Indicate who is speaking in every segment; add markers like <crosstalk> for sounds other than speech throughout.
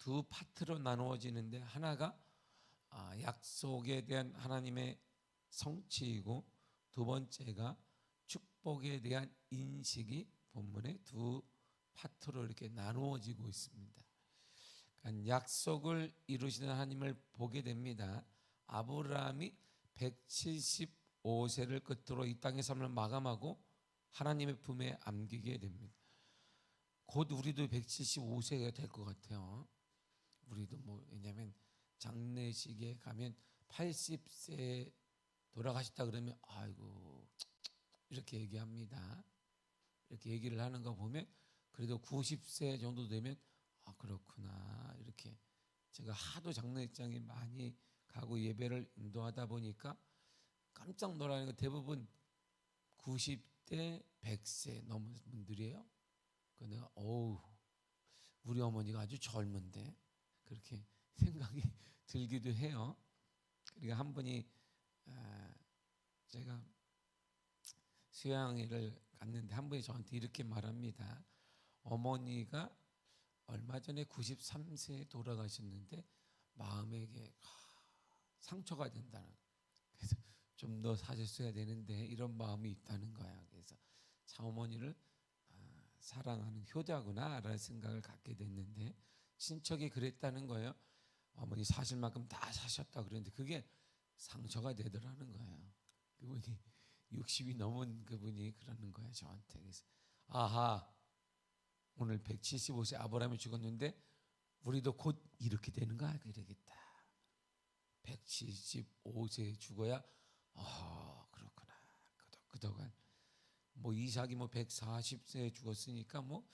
Speaker 1: 두 파트로 나누어지는데 하나가 아, 약속에 대한 하나님의 성취이고 두 번째가 축복에 대한 인식이 본문의 두 파트로 이렇게 나누어지고 있습니다. 그러니까 약속을 이루시는 하나님을 보게 됩니다. 아브라함이 175세를 끝으로 이 땅의 삶을 마감하고 하나님의 품에 안기게 됩니다. 곧 우리도 175세가 될 것 같아요. 우리도 뭐 왜냐하면 장례식에 가면 80세 돌아가셨다 그러면 아이고 이렇게 얘기합니다. 이렇게 얘기를 하는 거 보면 그래도 90세 정도 되면 아 그렇구나 이렇게 제가 하도 장례장에 많이 가고 예배를 인도하다 보니까 깜짝 놀라는 거 대부분 90대 100세 넘은 분들이에요. 그 내가 어우 우리 어머니가 아주 젊은데 그렇게 <laughs> 생각이 들기도 해요. 그러니까 한 분이 아, 제가 수양회를 갔는데 한 분이 저한테 이렇게 말합니다. 어머니가 얼마 전에 93세에 돌아가셨는데 마음에 이게 상처가 된다는 그래서 좀 더 사셨어야 되는데 이런 마음이 있다는 거야. 그래서 참 어머니를 아, 사랑하는 효자구나라는 생각을 갖게 됐는데 친척이 그랬다는 거예요. 어머니 사실 만큼 다 사셨다 그랬는데 그게 상처가 되더라는 거예요. 그분이 <laughs> 60이 넘은 그분이 그러는 거예요 저한테. 그래서 아하 오늘 175세 아브라함이 죽었는데 우리도 곧 이렇게 되는 거야 그러겠다. 175세에 죽어야 아 그렇구나. 그동- 그동안 뭐 이삭이 뭐 140세에 죽었으니까 뭐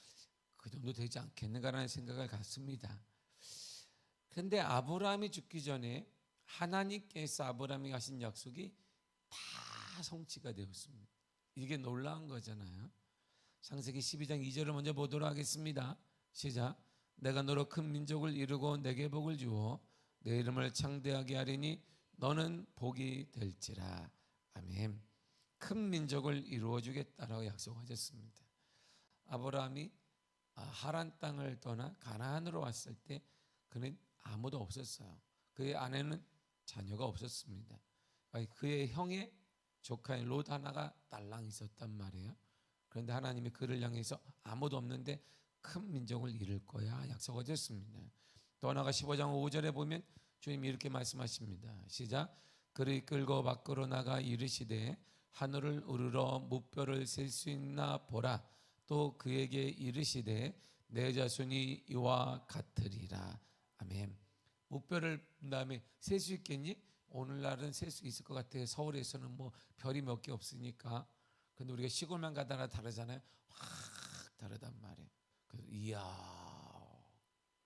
Speaker 1: 그 정도 되지 않겠는가라는 생각을 갖습니다. 근데 아브라함이 죽기 전에 하나님께서 아브라함이 하신 약속이 다 성취가 되었습니다. 이게 놀라운 거잖아요. 창세기 12장 2절을 먼저 보도록 하겠습니다. 시작. 내가 너로 큰 민족을 이루고 내게 복을 주어 내 이름을 창대하게 하리니 너는 복이 될지라. 아멘. 큰 민족을 이루어 주겠다라고 약속하셨습니다. 아브라함이 아, 하란 땅을 떠나 가나안으로 왔을 때 그는 아무도 없었어요. 그의 아내는 자녀가 없었습니다. 그의 형의 조카인 롯 하나가 딸랑 있었단 말이에요. 그런데 하나님이 그를 향해서 아무도 없는데 큰 민족을 이룰 거야 약속하셨습니다. 또 하나가 15장 5절에 보면 주님이 이렇게 말씀하십니다. 시작. 그를 이끌고 밖으로 나가 이르시되 하늘을 우르러 무뼈를 셀 수 있나 보라. 또 그에게 이르시되 내 자손이 이와 같으리라. 아멘. 무뼈를 다음에 셀 수 있겠니? 오늘날은 셀 수 있을 것 같아요. 서울에서는 뭐 별이 몇 개 없으니까. 근데 우리가 시골만 가다나 다르잖아요. 확 다르단 말이에요. 그래서 이야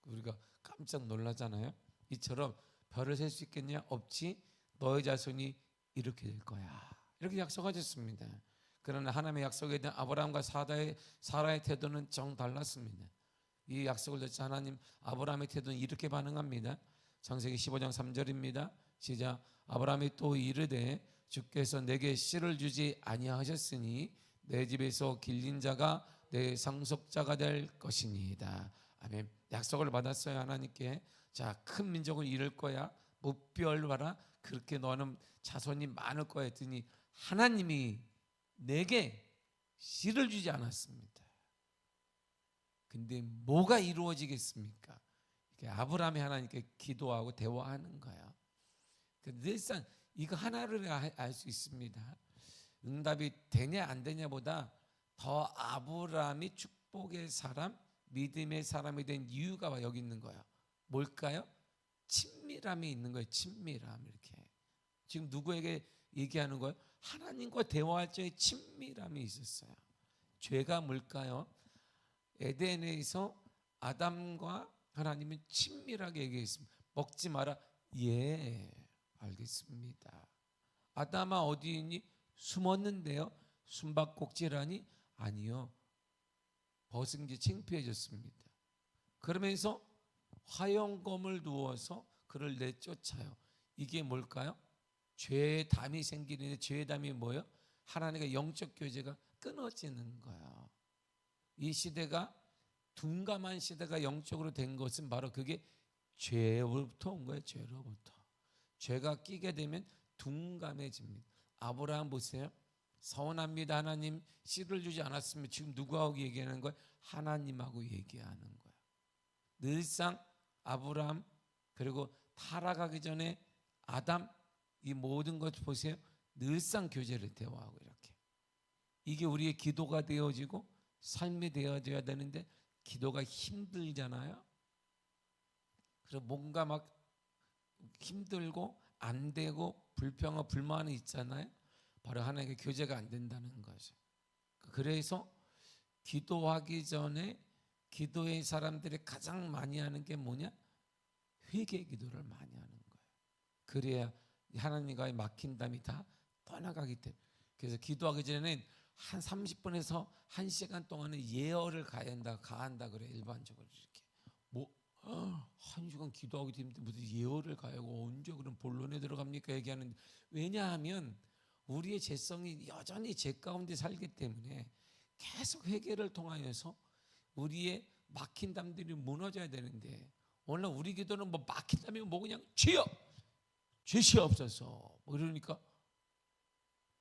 Speaker 1: 우리가 깜짝 놀라잖아요. 이처럼 별을 셀 수 있겠냐? 없지. 너의 자손이 이렇게 될 거야. 이렇게 약속하셨습니다. 그러나 하나님의 약속에 대한 아브라함과 사다의 사라의 태도는 정 달랐습니다. 이 약속을 듣자 하나님 아브라함의 태도는 이렇게 반응합니다. 창세기 15장 3절입니다. 시작. 아브라함이 또 이르되 주께서 내게 씨를 주지 아니하셨으니 내 집에서 길린 자가 내 상속자가 될 것이니이다. 아멘. 약속을 받았어요 하나님께. 자, 큰 민족을 이룰 거야. 무별 봐라. 그렇게 너는 자손이 많을 거야 했더니 하나님이 내게 씨를 주지 않았습니다. 근데 뭐가 이루어지겠습니까? 아브라함이 하나님께 기도하고 대화하는. 그 늘상 이거 하나를 알 수 있습니다. 응답이 되냐 안 되냐보다 더 아브라함이 축복의 사람, 믿음의 사람이 된 이유가 여기 있는 거예요. 뭘까요? 친밀함이 있는 거예요. 친밀함 이렇게. 지금 누구에게 얘기하는 거예요? 하나님과 대화할 적에 친밀함이 있었어요. 죄가 뭘까요? 에덴에서 아담과 하나님은 친밀하게 얘기했습니다. 먹지 마라. 예, 알겠습니다. 아담아 어디 있니? 숨었는데요. 숨바꼭질하니? 아니요. 벗은 게 창피해졌습니다. 그러면서 화영검을 두어서 그를 내쫓아요. 이게 뭘까요? 죄의 담이 생기는데 죄의 담이 뭐예요? 하나님과 영적 교제가 끊어지는 거예요. 이 시대가 둔감한 시대가 영적으로 된 것은 바로 그게 죄로부터 온 거예요. 죄로부터. 죄가 끼게 되면 둔감해집니다. 아브라함 보세요. 서운합니다. 하나님 씨를 주지 않았으면 지금 누구하고 얘기하는 거예요? 하나님하고 얘기하는 거예요. 늘상 아브라함 그리고 타락하기 전에 아담 이 모든 것 보세요. 늘상 교제를 대화하고 이렇게. 이게 우리의 기도가 되어지고 삶이 되어져야 되는데 기도가 힘들잖아요. 그래서 뭔가 막 힘들고 안 되고 불평과 불만이 있잖아요. 바로 하나님께 교제가 안 된다는 거죠. 그래서 기도하기 전에 기도의 사람들이 가장 많이 하는 게 뭐냐? 회개 기도를 많이 하는 거예요. 그래야 하나님과의 막힌담이 다 떠나가기 때문에. 그래서 기도하기 전에는 한 30분에서 1시간 동안은 예언을 가한다, 가한다 그래 일반적으로 이렇게. 뭐 한 시간 기도하기 힘든데 무슨 예언을 가야고 언제 그런 본론에 들어갑니까 얘기하는데 왜냐하면 우리의 죄성이 여전히 죄 가운데 살기 때문에 계속 회개를 통하여서 우리의 막힌 담들이 무너져야 되는데 오늘 우리 기도는 뭐 막힌 담이 뭐 그냥 죄여 죄시 없어서 뭐 이러니까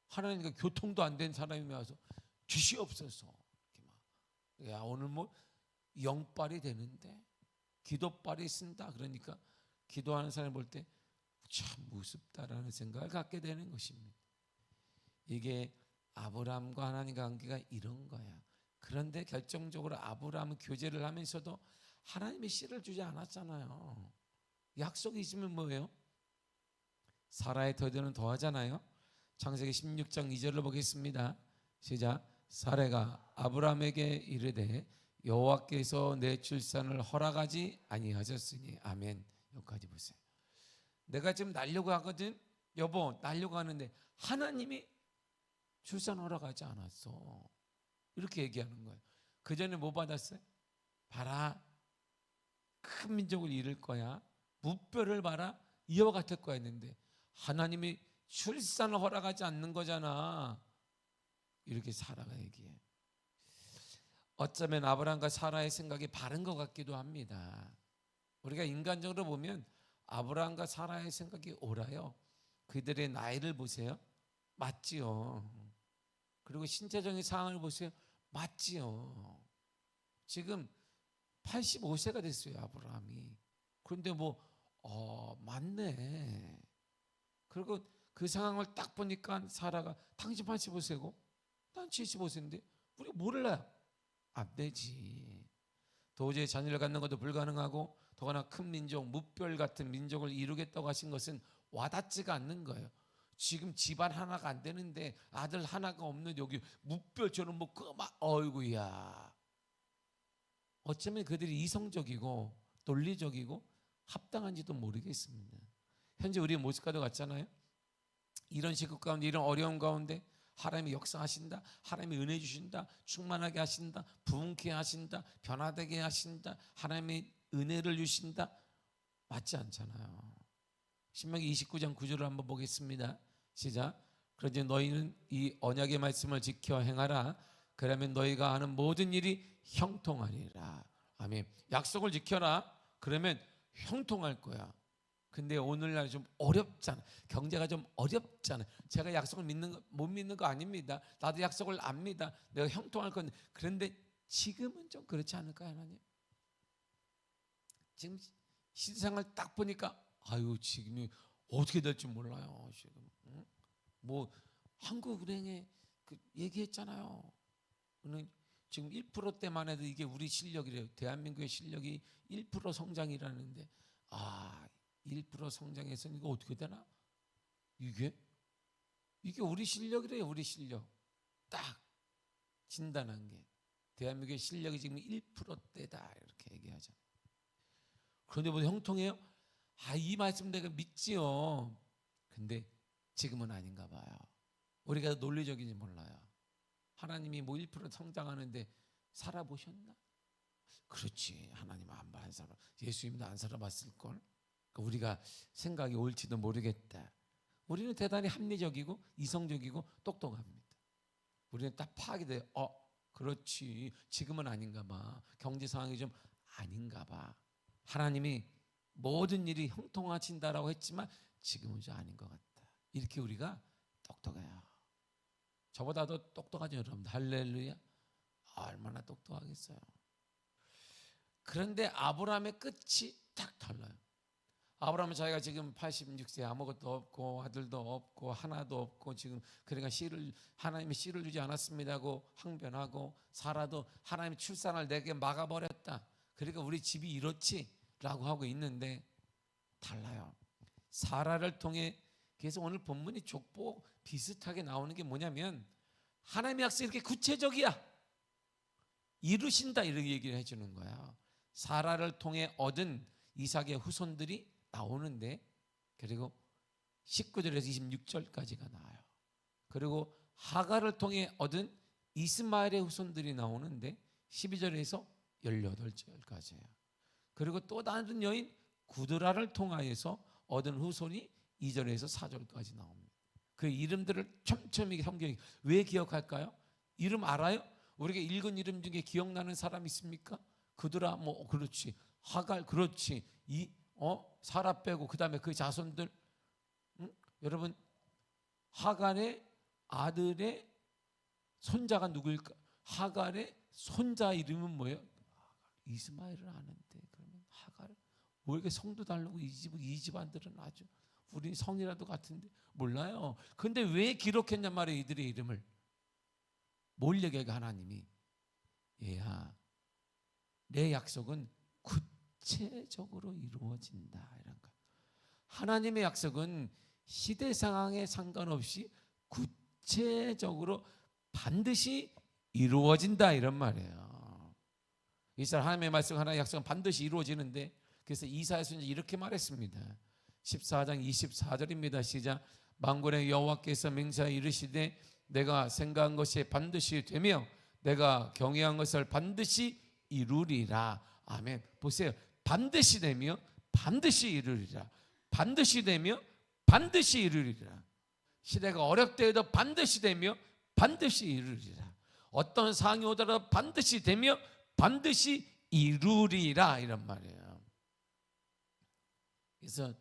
Speaker 1: 하나님과 교통도 안 된 사람이 와서 죄시 없어서 이렇게 막 야, 오늘 뭐 영빨이 되는데 기도빨이 쓴다 그러니까 기도하는 사람 볼 때 참 무섭다라는 생각을 갖게 되는 것입니다. 이게 아브라함과 하나님 관계가 이런 거야. 그런데 결정적으로 아브라함은 교제를 하면서도 하나님의 씨를 주지 않았잖아요. 약속이 있으면 뭐예요? 사라의 터전은 더하잖아요. 창세기 16장 2절을 보겠습니다. 시작. 사례가 아브라함에게 이르되 여호와께서 내 출산을 허락하지 아니하셨으니 아멘. 여기까지 보세요. 내가 지금 날려고 하거든. 여보, 날려고 하는데 하나님이 출산 허락하지 않았어. 이렇게 얘기하는 거예요. 그 전에 뭐 받았어요? 봐라. 큰 민족을 이룰 거야. 무뼈를 봐라. 이와 같을 거야 했는데 하나님이 출산을 허락하지 않는 거잖아. 이렇게 사라가 얘기해. 어쩌면 아브라함과 사라의 생각이 바른 것 같기도 합니다. 우리가 인간적으로 보면 아브라함과 사라의 생각이 옳아요. 그들의 나이를 보세요. 맞지요. 그리고 신체적인 상황을 보세요. 맞지요. 지금 85세가 됐어요, 아브라함이. 그런데 뭐, 어, 맞네. 그리고 그 상황을 딱 보니까 사라가 당신 85세고 난 75세인데 우리 몰라. 안 되지. 도저히 자녀를 갖는 것도 불가능하고 더구나 큰 민족, 무별 같은 민족을 이루겠다고 하신 것은 와닿지가 않는 거예요. 지금 집안 하나가 안 되는데 아들 하나가 없는 여기 무뼈처럼 뭐 그막 어이구야. 어쩌면 그들이 이성적이고 논리적이고 합당한지도 모르겠습니다. 현재 우리의 모습과도 같잖아요. 이런 시국 가운데 이런 어려움 가운데 하나님이 역사하신다. 하나님이 은혜 주신다. 충만하게 하신다. 부흥케 하신다. 변화되게 하신다. 하나님의 은혜를 주신다. 맞지 않잖아요. 신명기 29장 9절을 한번 보겠습니다. 시작. 그런지 너희는 이 언약의 말씀을 지켜 행하라. 그러면 너희가 하는 모든 일이 형통하리라. 아멘. 약속을 지켜라. 그러면 형통할 거야. 근데 오늘날 좀 어렵잖아. 경제가 좀 어렵잖아. 제가 약속을 믿는 거, 못 믿는 거 아닙니다. 나도 약속을 압니다. 내가 형통할 건데. 그런데 지금은 좀 그렇지 않을까요, 하나님? 지금 시상을 딱 보니까 아유 지금이 어떻게 될지 몰라요. 지금 응? 뭐 한국은행에 그 얘기했잖아요. 은행 지금 1%대만 해도 이게 우리 실력이래요. 대한민국의 실력이 1% 성장이라는데 아, 1% 성장해서는 이거 어떻게 되나? 이게 이게 우리 실력이래요. 우리 실력. 딱 진단한 게 대한민국의 실력이 지금 1%대다 이렇게 얘기하죠. 그런데 뭐 형통해요? 아, 이 말씀 내가 믿지요. 근데 지금은 아닌가 봐요. 우리가 논리적인지 몰라요. 하나님이 뭐 1% 성장하는데 살아보셨나? 그렇지. 하나님 안 봐, 안 살아. 예수님도 안 살아봤을 걸. 우리가 생각이 옳지도 모르겠다. 우리는 대단히 합리적이고 이성적이고 똑똑합니다. 우리는 딱 파악이 돼요. 어, 그렇지. 지금은 아닌가 봐. 경제 상황이 좀 아닌가 봐. 하나님이 모든 일이 형통하신다라고 했지만 지금은 좀 아닌 것 같다. 이렇게 우리가 똑똑해요. 저보다도 똑똑하죠, 여러분들. 할렐루야. 얼마나 똑똑하겠어요. 그런데 아브라함의 끝이 딱 달라요. 아브라함은 자기가 지금 86세 아무것도 없고 아들도 없고 하나도 없고 지금 그러니까 씨를 하나님이 씨를 주지 않았습니다고 항변하고 사라도 하나님이 출산을 내게 막아버렸다. 그러니까 우리 집이 이렇지라고 하고 있는데 달라요. 사라를 통해 그래서 오늘 본문이 족보 비슷하게 나오는 게 뭐냐면 하나님의 약속이 이렇게 구체적이야. 이루신다 이렇게 얘기를 해주는 거야. 사라를 통해 얻은 이삭의 후손들이 나오는데 그리고 19절에서 26절까지가 나와요. 그리고 하가를 통해 얻은 이스마엘의 후손들이 나오는데 12절에서 18절까지예요. 그리고 또 다른 여인 구드라를 통하여서 얻은 후손이 2절에서 4절까지 나옵니다. 그 이름들을 촘촘히 성경이 왜 기억할까요? 이름 알아요? 우리가 읽은 이름 중에 기억나는 사람 있습니까? 그들아 뭐 그렇지 하갈 그렇지 이 어 사라 빼고 그다음에 그 자손들 응? 여러분 하갈의 아들의 손자가 누구일까? 하갈의 손자 이름은 뭐예요? 이스마엘을 아는데 그러면 하갈 왜 이렇게 성도 다르고 이 집 이 집안들은 아주 우리 성이라도 같은데 몰라요. 근데 왜 기록했냔 말이에요 이들의 이름을 뭘 얘기해 하나님이 얘야 내 약속은 구체적으로 이루어진다 이런 거. 하나님의 약속은 시대 상황에 상관없이 구체적으로 반드시 이루어진다 이런 말이에요. 이스라엘 하나님의 말씀 하나의 약속은 반드시 이루어지는데 그래서 이사야서 이렇게 말했습니다. 14장 24절입니다. 시작. 만군의 여호와께서 맹세하여 이르시되 내가 생각한 것이 반드시 되며 내가 경외한 것을 반드시 이루리라. 아멘. 보세요. 반드시 되며 반드시 이루리라. 반드시 되며 반드시 이루리라. 시대가 어렵대도 반드시 되며 반드시 이루리라. 어떤 상이 오더라도 반드시 되며 반드시 이루리라 이런 말이에요. 그래서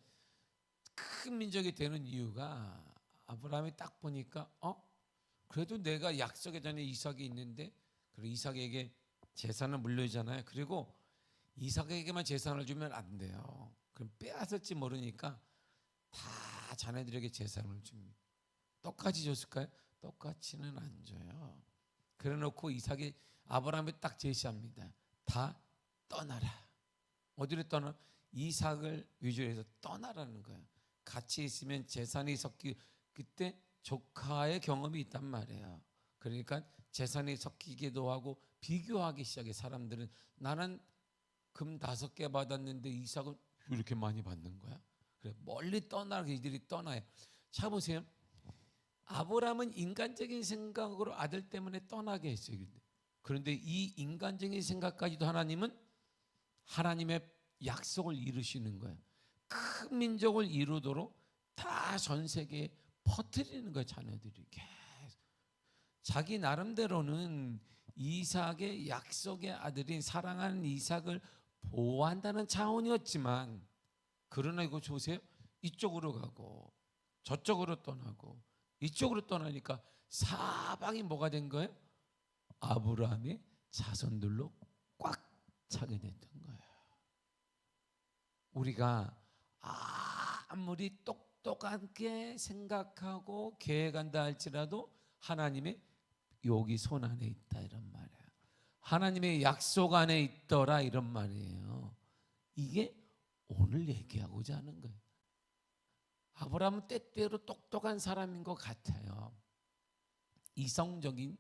Speaker 1: 큰 민족이 되는 이유가 아브라함이 딱 보니까 어 그래도 내가 약속의 전에 이삭이 있는데 그리고 이삭에게 재산을 물려주잖아요. 그리고 이삭에게만 재산을 주면 안 돼요. 그럼 빼앗을지 모르니까 다 자네들에게 재산을 줍니다. 똑같이 줬을까요? 똑같이는 안 줘요. 그래놓고 이삭이 아브라함이 딱 제시합니다. 다 떠나라. 어디로 떠나? 이삭을 위주로 해서 떠나라는 거예요. 같이 있으면 재산이 섞이 그때 조카의 경험이 있단 말이에요. 그러니까 재산이 섞이기도 하고 비교하기 시작해 사람들은 나는 금 다섯 개 받았는데 이삭은 왜 이렇게 많이 받는 거야? 그래 멀리 떠나게 이들이 떠나요. 자 보세요. 아브라함은 인간적인 생각으로 아들 때문에 떠나게 했어요. 그런데 이 인간적인 생각까지도 하나님은 하나님의 약속을 이루시는 거예요. 큰 민족을 이루도록 다 전 세계에 퍼뜨리는 거예요. 자녀들이 계속. 자기 나름대로는 이삭의 약속의 아들인 사랑하는 이삭을 보호한다는 차원이었지만 그러나 이거 보세요. 이쪽으로 가고 저쪽으로 떠나고 이쪽으로 떠나니까 사방이 뭐가 된 거예요? 아브라함의 자손들로 꽉 차게 됐던 거예요. 우리가 아무리 똑똑하게 생각하고 계획한다 할지라도 하나님의 여기 손 안에 있다 이런 말이에요. 하나님의 약속 안에 있더라 이런 말이에요. 이게 오늘 얘기하고자 하는 거예요. 아브라함은 때때로 똑똑한 사람인 것 같아요. 이성적인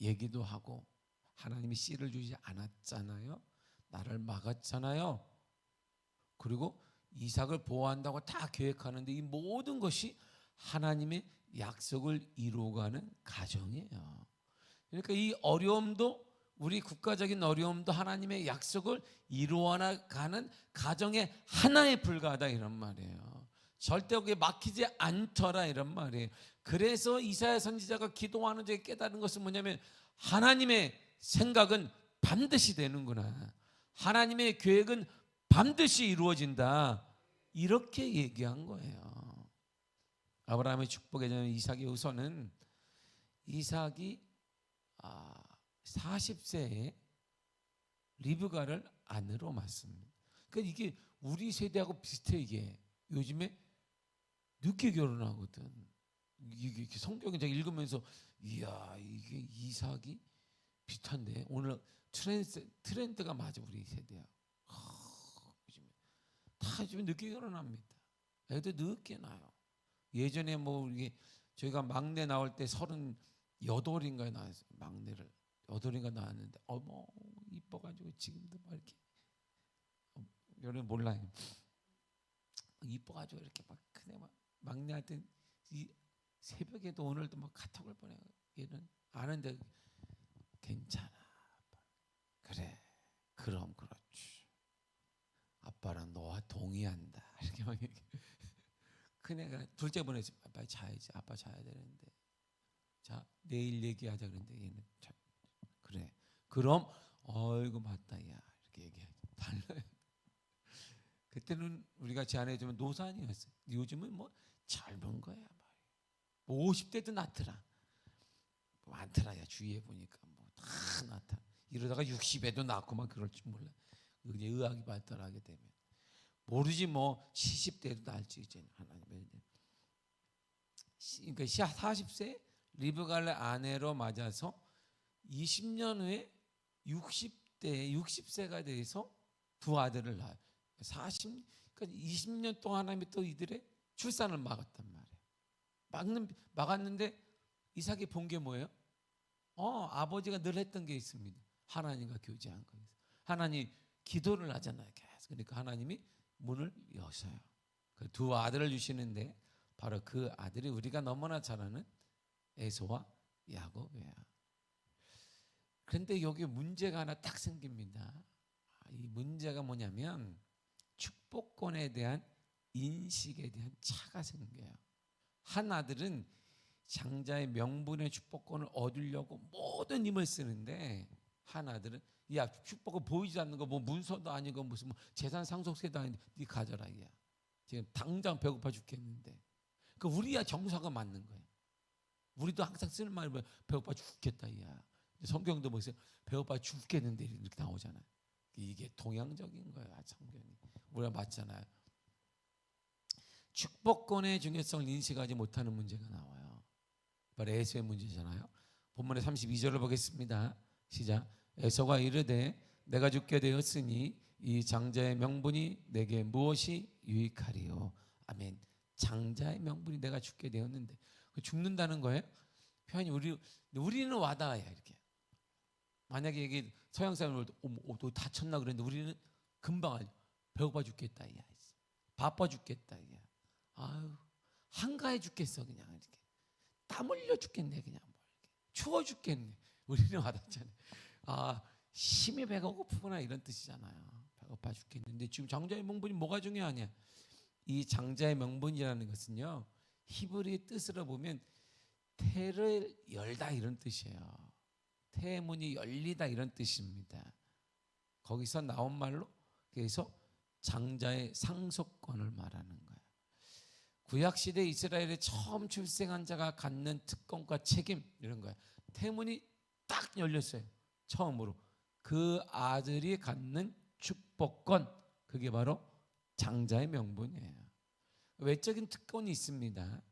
Speaker 1: 얘기도 하고 하나님이 씨를 주지 않았잖아요. 나를 막았잖아요. 그리고 이삭을 보호한다고 다 계획하는데 이 모든 것이 하나님의 약속을 이루어가는 가정이에요. 그러니까 이 어려움도 우리 국가적인 어려움도 하나님의 약속을 이루어가는 가정의 하나에 불과하다 이런 말이에요. 절대 거기에 막히지 않더라 이런 말이에요. 그래서 이사야 선지자가 기도하는 중에 깨달은 것은 뭐냐면 하나님의 생각은 반드시 되는구나. 하나님의 계획은 반드시 이루어진다. 이렇게 얘기한 거예요. 아브라함의 축복에 대한 이삭의 우선은 이삭이 아, 40세에 리브가를 아내로 맞습니다. 그러니까 이게 우리 세대하고 비슷해 이게 요즘에 늦게 결혼하거든. 이게 성경에 제가 읽으면서 이야 이게 이삭이 비슷한데 오늘 트렌드 트렌드가 맞아 우리 세대야. 하, 요즘에 다 요즘 늦게 결혼합니다. 애도 늦게 나요. 예전에 뭐 이게 저희가 막내 나올 때 서른 여덟인가에 나왔어요. 막내를 여덟인가 나왔는데 어머 이뻐가지고 지금도 막 이렇게 어, 여러분 몰라요. 이뻐가지고 이렇게 막 그네 막 막내한테 이 새벽에도 오늘도 막 카톡을 보내. 얘는 아는데 괜찮아. 아빠. 그래. 그럼 그렇지. 아빠랑 너와 동의한다. <laughs> 이렇게 막 얘기. 큰애가 둘째 보내지. 아빠 자야지. 아빠 자야 되는데. 자 내일 얘기하자 그랬는데 얘는 자, 그럼 어이구 맞다 야 이렇게 얘기하지. 달라요. <laughs> 그때는 우리가 제안해주면 노산이었어요. 요즘은 뭐 젊은 거야. 뭐 50대도 낳더라. 많더라. 야 주위에 보니까 뭐다 낳다. 이러다가 60에도 낳고 막 그럴 줄 몰라. 이제 의학이 발달하게 되면 모르지 뭐 70대도 낳을지 이제 하나님의 그러니까 40세 리브갈의 아내로 맞아서 20년 후에 60대 60세가 돼서 두 아들을 낳아요. 40 그러니까 20년 동안 하나님이 또 이들의 출산을 막았단 말이에요. 막는 막았는데 이삭이 본 게 뭐예요? 어 아버지가 늘 했던 게 있습니다. 하나님과 교제한 거예요. 하나님 기도를 하잖아요. 계속 그러니까 하나님이 문을 여셔요. 그 두 아들을 주시는데 바로 그 아들이 우리가 너무나 잘 아는 에서와 야곱이에요. 그런데 여기 문제가 하나 딱 생깁니다. 이 문제가 뭐냐면 축복권에 대한 인식에 대한 차가 생겨요. 한 아들은 장자의 명분의 축복권을 얻으려고 모든 힘을 쓰는데 한 아들은 야 축복을 보이지 않는 거 뭐 문서도 아니고 무슨 뭐 재산 상속세도 아닌데 네 가져라 야 지금 당장 배고파 죽겠는데 그 우리야 정서가 맞는 거예요. 우리도 항상 쓰는 말이 뭐 배고파 죽겠다 야 성경도 보세요 배고파 죽겠는데 이렇게 나오잖아요. 이게 동양적인 거예요 성경이 우리가 맞잖아요. 축복권의 중요성을 인식하지 못하는 문제가 나와요. 바로 에서의 문제잖아요. 본문의 32절을 보겠습니다. 시작. 에서가 이르되 내가 죽게 되었으니 이 장자의 명분이 내게 무엇이 유익하리요. 아멘. 장자의 명분이 내가 죽게 되었는데 그 죽는다는 거예요. 표현이 우리 우리는 와닿아야 이렇게. 만약에 이게 서양 사람을 어, 어, 너 다쳤나 그랬는데 우리는 금방 알죠. 배고파 죽겠다 야. 바빠 죽겠다 야. 아유 한가해 죽겠어 그냥 이렇게 땀 흘려 죽겠네 그냥 뭐 이렇게 추워 죽겠네. 우리는 와닿잖아요. 아 심히 배가 고프구나 이런 뜻이잖아요. 배고파 죽겠는데 지금 장자의 명분이 뭐가 중요하냐? 이 장자의 명분이라는 것은요 히브리 뜻으로 보면 태를 열다 이런 뜻이에요. 태문이 열리다 이런 뜻입니다. 거기서 나온 말로 그래서 장자의 상속권을 말하는 거예요. 구약 시대 이스라엘에 처음 출생한 자가 갖는 특권과 책임 이런 거예요. 태문이 딱 열렸어요. 처음으로 그 아들이 갖는 축복권 그게 바로 장자의 명분이에요. 외적인 특권이 있습니다.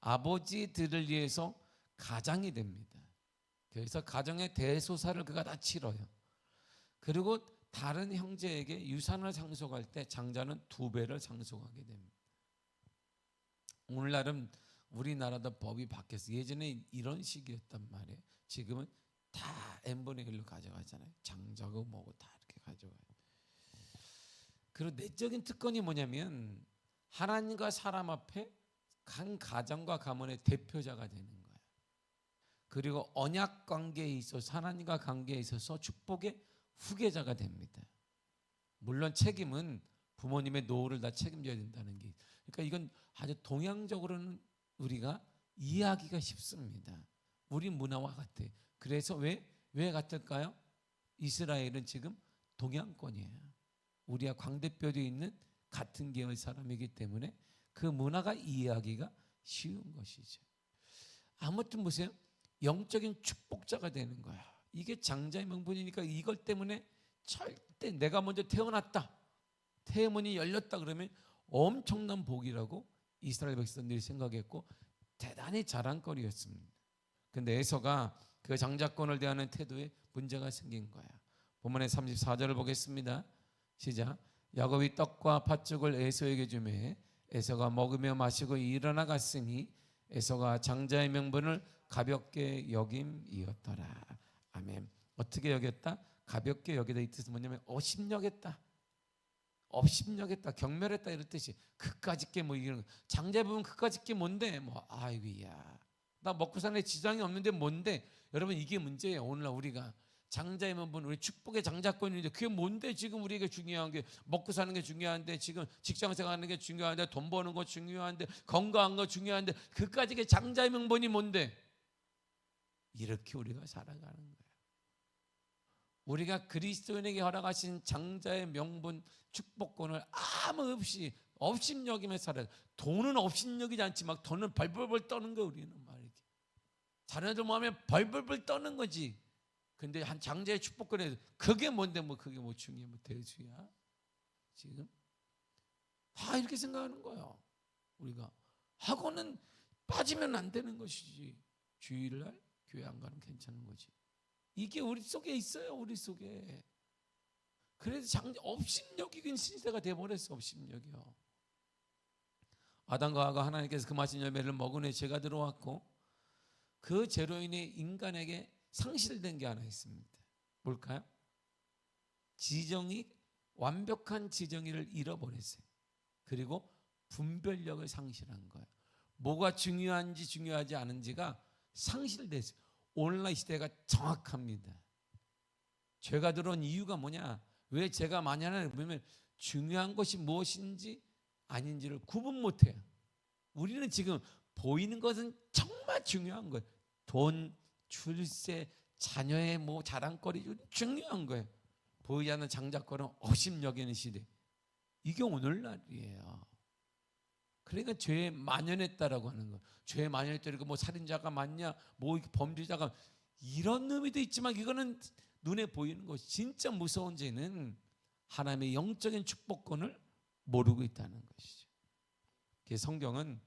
Speaker 1: 아버지들을 위해서 가장이 됩니다. 그래서 가정의 대소사를 그가 다 치러요. 그리고 다른 형제에게 유산을 상속할 때 장자는 두 배를 상속하게 됩니다. 오늘날은 우리나라도 법이 바뀌었어요. 예전에 이런 식이었단 말이에요. 지금은 다 n분의 1로 가져가잖아요. 장자고 뭐고 다 이렇게 가져가요. 그리고 내적인 특권이 뭐냐면 하나님과 사람 앞에 간 가정과 가문의 대표자가 되는 거예요. 그리고 언약 관계에 있어서 하나님과 관계에 있어서 축복의 후계자가 됩니다. 물론 책임은 부모님의 노후를 다 책임져야 된다는 게. 그러니까 이건 아주 동양적으로는 우리가 이해하기가 쉽습니다. 우리 문화와 같아. 그래서 왜 왜 같을까요? 이스라엘은 지금 동양권이에요. 우리와 광대뼈도 있는 같은 계열 사람이기 때문에 그 문화가 이해하기가 쉬운 것이죠. 아무튼 보세요. 영적인 축복자가 되는 거야. 이게 장자의 명분이니까 이것 때문에 절대 내가 먼저 태어났다. 태문이 열렸다 그러면 엄청난 복이라고 이스라엘 백성들이 생각했고 대단히 자랑거리였습니다. 근데 에서가 그 장자권을 대하는 태도에 문제가 생긴 거야. 본문의 34절을 보겠습니다. 시작. 야곱이 떡과 팥죽을 에서에게 주매 에서가 먹으며 마시고 일어나 갔으니 에서가 장자의 명분을 가볍게 여김이었더라. 아멘. 어떻게 여겼다? 가볍게 여기다 이 뜻은 뭐냐면 어심여겼다. 업심여겼다. 경멸했다 이런 뜻이. 그까짓 게 뭐 이런 장자 부분 그까짓 게 뭔데? 뭐 아이고야. 나 먹고 사는 데 지장이 없는데 뭔데? 여러분 이게 문제예요. 오늘날 우리가 장자의 명분 우리 축복의 장자권인데 그게 뭔데 지금 우리에게 중요한 게 먹고 사는 게 중요한데 지금 직장 생활하는 게 중요한데 돈 버는 거 중요한데 건강한 거 중요한데 그까짓 게 장자의 명분이 뭔데? 이렇게 우리가 살아가는 거예요. 우리가 그리스도인에게 허락하신 장자의 명분 축복권을 아무 없이 업신여김에 살아요. 돈은 업신여기지 않지 막 돈은 벌벌벌 떠는 거 우리는 말이지. 자녀들 마음에 벌벌벌 떠는 거지. 근데 한 장자의 축복권에 그게 뭔데 뭐 그게 뭐 중요해 뭐 대수야. 지금 다 이렇게 생각하는 거예요. 우리가 학원은 빠지면 안 되는 것이지. 주일날 교회 안 가면 괜찮은 거지. 이게 우리 속에 있어요. 우리 속에. 그래서 장 업신여기긴 신세가 돼버렸어. 업신여기요. 아담과 하가 하나님께서 그 맛인 열매를 먹은 후에 죄가 들어왔고 그 죄로 인해 인간에게 상실된 게 하나 있습니다. 뭘까요? 지정이 완벽한 지정의를 잃어버렸어요. 그리고 분별력을 상실한 거예요. 뭐가 중요한지 중요하지 않은지가 상실됐어요. 오늘날 시대가 정확합니다. 죄가 들어온 이유가 뭐냐? 왜 죄가 많이 하나 보면 중요한 것이 무엇인지 아닌지를 구분 못해요. 우리는 지금 보이는 것은 정말 중요한 거예요. 돈, 출세, 자녀의 뭐 자랑거리 중요한 거예요. 보이지 않는 장자권은 어심 여기는 시대. 이게 오늘날이에요. 그러니까 죄에 만연했다라고 하는 거. 죄에 만연했다니까 뭐 살인자가 많냐, 뭐 범죄자가 이런 의미도 있지만 이거는 눈에 보이는 것. 진짜 무서운 죄는 하나님의 영적인 축복권을 모르고 있다는 것이죠. 성경은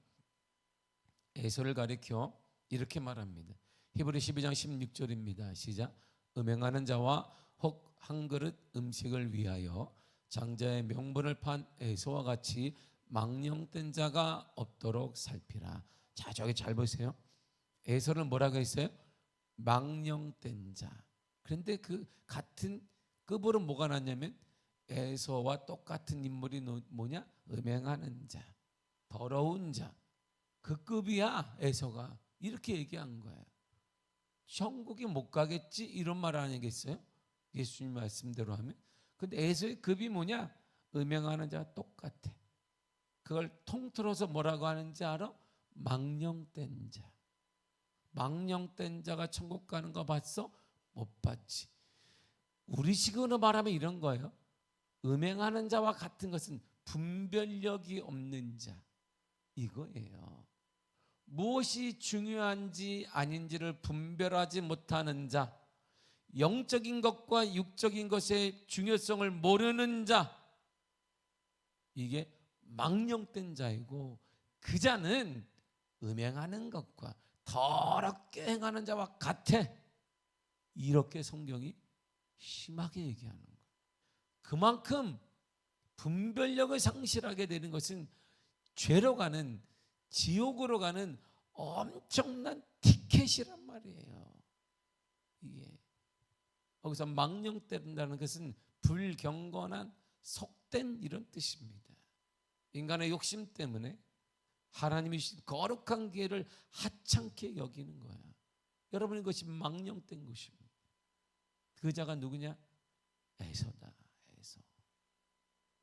Speaker 1: 에서를 가리켜 이렇게 말합니다. 히브리 12장 16절입니다. 시작. 음행하는 자와 혹 한 그릇 음식을 위하여 장자의 명분을 판 에서와 같이 망령된 자가 없도록 살피라. 자, 저기 잘 보세요. 에서를 뭐라고 했어요? 망령된 자. 그런데 그 같은 급으로 뭐가 났냐면 에서와 똑같은 인물이 뭐냐? 음행하는 자, 더러운 자. 그 급이야 에서가 이렇게 얘기한 거예요. 천국에 못 가겠지 이런 말 아니겠어요? 예수님 말씀대로 하면. 근데 에서의 급이 뭐냐? 음행하는 자와 똑같아. 그걸 통틀어서 뭐라고 하는지 알아? 망령된 자. 망령된 자가 천국 가는 거 봤어? 못 봤지. 우리 식으로 말하면 이런 거예요. 음행하는 자와 같은 것은 분별력이 없는 자. 이거예요. 무엇이 중요한지 아닌지를 분별하지 못하는 자. 영적인 것과 육적인 것의 중요성을 모르는 자. 이게 망령된 자이고 그 자는 음행하는 것과 더럽게 행하는 자와 같아. 이렇게 성경이 심하게 얘기하는 거예요. 그만큼 분별력을 상실하게 되는 것은 죄로 가는 지옥으로 가는 엄청난 티켓이란 말이에요. 이게 거기서 망령된다는 것은 불경건한 속된 이런 뜻입니다. 인간의 욕심 때문에 하나님이 거룩한 기회를 하찮게 여기는 거야. 여러분 이것이 망령된 것입니다. 그 자가 누구냐? 에서다. 에서.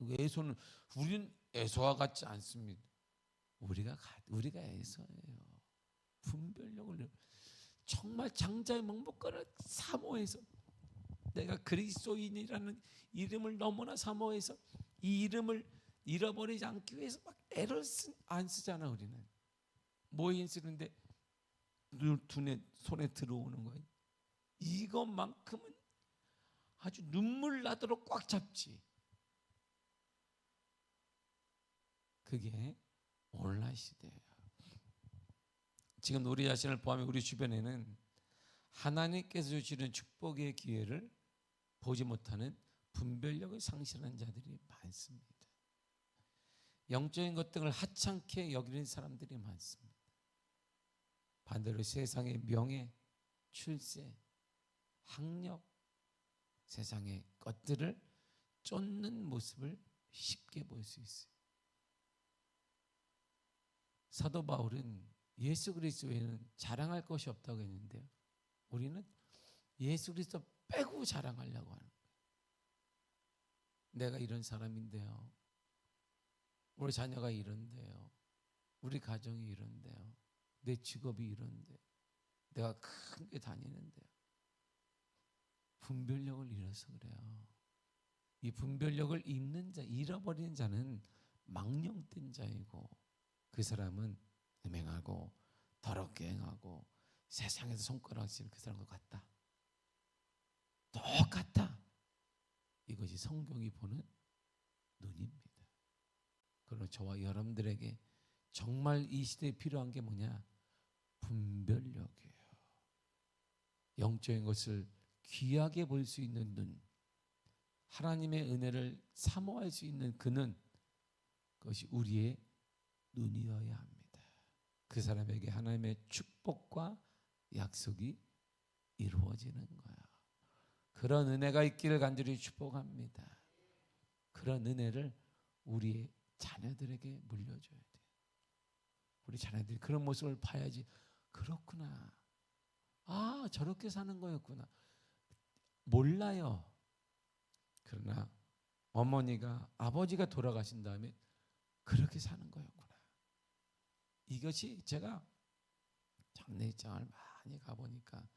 Speaker 1: 에서는 우리는 에서와 같지 않습니다. 우리가 우리가 에서예요. 분별력을 정말 장자의 목목과를 사모해서 내가 그리스도인이라는 이름을 너무나 사모해서 이 이름을 잃어버리지 않기 위해서 막 애를 쓰, 안 쓰잖아 우리는 뭐인 쓰는데 눈- 눈에 손에 들어오는 거예요. 이것만큼은 아주 눈물 나도록 꽉 잡지. 그게 온라인 시대예요. 지금 우리 자신을 포함해 우리 주변에는 하나님께서 주시는 축복의 기회를 보지 못하는 분별력을 상실한 자들이 많습니다. 영적인 것들을 하찮게 여기는 사람들이 많습니다. 반대로 세상의 명예, 출세, 학력, 세상의 것들을 쫓는 모습을 쉽게 볼 수 있어요. 사도 바울은 예수 그리스도 외에는 자랑할 것이 없다고 했는데요. 우리는 예수 그리스도 빼고 자랑하려고 하는 거예요. 내가 이런 사람인데요. 우리 자녀가 이런데요. 우리 가정이 이런데요. 내 직업이 이런데. 내가 큰 게 다니는데요. 분별력을 잃어서 그래요. 이 분별력을 잃는 자, 잃어버리는 자는 망령된 자이고 그 사람은 음행하고 더럽게 행하고 세상에서 손가락질 그 사람과 같다. 똑같다. 이것이 성경이 보는 눈입니다. 그러나 저와 여러분들에게 정말 이 시대에 필요한 게 뭐냐? 분별력이에요. 영적인 것을 귀하게 볼 수 있는 눈, 하나님의 은혜를 사모할 수 있는 그는 그것이 우리의 눈이어야 합니다. 그 사람에게 하나님의 축복과 약속이 이루어지는 거야. 그런 은혜가 있기를 간절히 축복합니다. 그런 은혜를 우리의 자녀들에게 물려줘야 돼. 우리 자녀들이 그런 모습을 봐야지. 그렇구나. 아, 저렇게 사는 거였구나. 몰라요. 그러나 어머니가 아버지가 돌아가신 다음에 그렇게 사는 거였구나. 이것이 제가 장례장을 많이 가보니까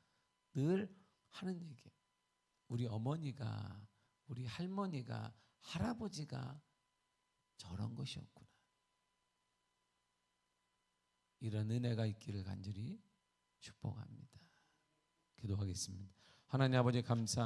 Speaker 1: 늘 하는 얘기. 우리 어머니가, 우리 할머니가, 할아버지가 저런 것이었구나. 이런 은혜가 있기를 간절히 축복합니다. 기도하겠습니다. 하나님 아버지 감사합니다.